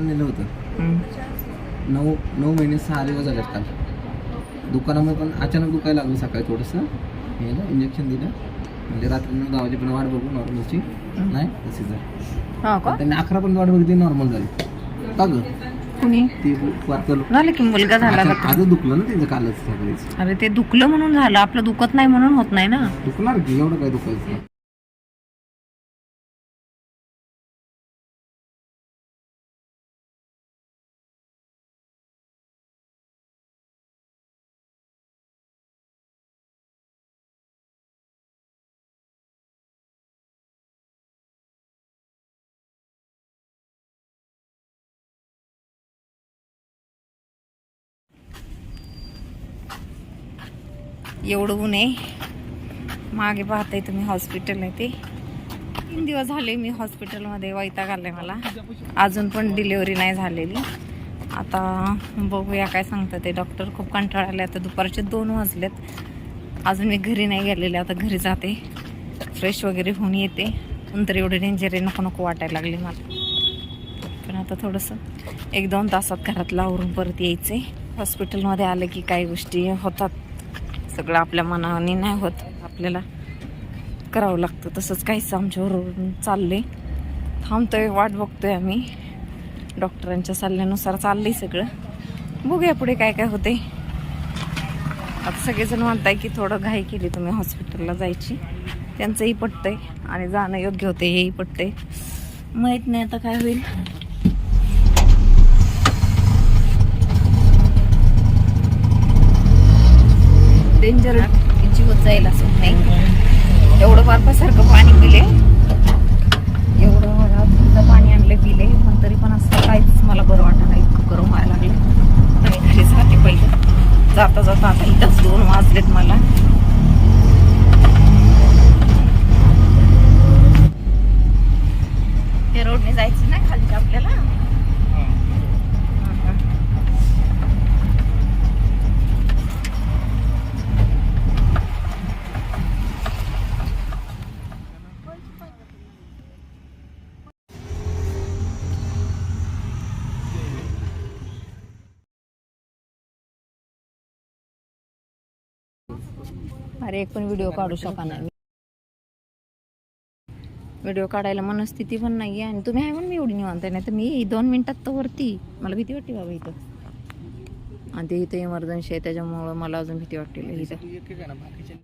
Doctor नेलं होतं. नऊ नऊ महिने सहा दिवस झालेत काल. दुकानामध्ये पण अचानक दुखायला लागलं सकाळी थोडंसं. हे इंजेक्शन दिलं. म्हणजे रात्री नऊ दहा वाजेपर्यंत वाट बघू नॉर्मलची नाही तशी झाली. हा का? त्यांनी अकरा पर्यंत वाट बघितली नॉर्मल झाली. का ग? कुणी? ती झालं की मुलगा झाला का आजच दुखलं ना त्यांचं कालच सकाळीच अरे ते दुखलं म्हणून झालं. आपलं दुखत नाही म्हणून होत नाही ना. दुखणार की? एवढं काय दुखायचं? एवढं ऊन आहे. मागे पाहताय तुम्ही हॉस्पिटल आहे ते. तीन दिवस झाले मी हॉस्पिटलमध्ये वैताग आलाय मला. अजून पण डिलिव्हरी नाही झालेली. आता बघूया काय सांगतात ते डॉक्टर खूप कंटाळा आले आता दुपारचे दोन वाजलेत. अजून मी घरी नाही गेलेले आता घरी जाते. फ्रेश वगैरे होऊन येते. पण तर एवढे डेंजर आहे नको नको वाटायला लागले मला. पण आता थोडंसं एक दोन तासात घरातला आवरून परत यायचे हॉस्पिटलमध्ये आलं की काही गोष्टी होतात. सगळं आपल्या मनाने नाही होत. आपल्याला करावं लागतं. तसंच काहीच आमच्यावरून चालले थांबतोय वाट बघतोय आम्ही. डॉक्टरांच्या सल्ल्यानुसार चाललंय सगळं. बघूया पुढे काय काय होते आता सगळेजण म्हणताय की थोडं घाई केली तुम्ही हॉस्पिटलला जायची. त्यांचंही पटतंय आणि जाणं योग्य होते हेही पटतंय. माहीत नाही आता काय होईल डेंजर जीवत जाईल असं नाही. एवढं बर्फासारखं पाणी पिले एवढं मला थंड पाणी आणले पिले पण तरी पण असं काहीच मला बरं वाटत नाही. इतकं गरम व्हायला लागले आणि घरी जाते पहिले. जाता जाता आता इथंच दोन वाजलेत मला. अरे एक पण व्हिडिओ काढू शका नाही व्हिडिओ काढायला मनस्थिती पण नाही आहे आणि तुम्ही आहे म्हणून मी एवढी निवांत नाही तर मी दोन मिनिटात तर वरती. मला भीती वाटते बाबा इथं. आणि ते इथं इमर्जन्सी आहे त्याच्यामुळं मला अजून भीती वाटते इथं.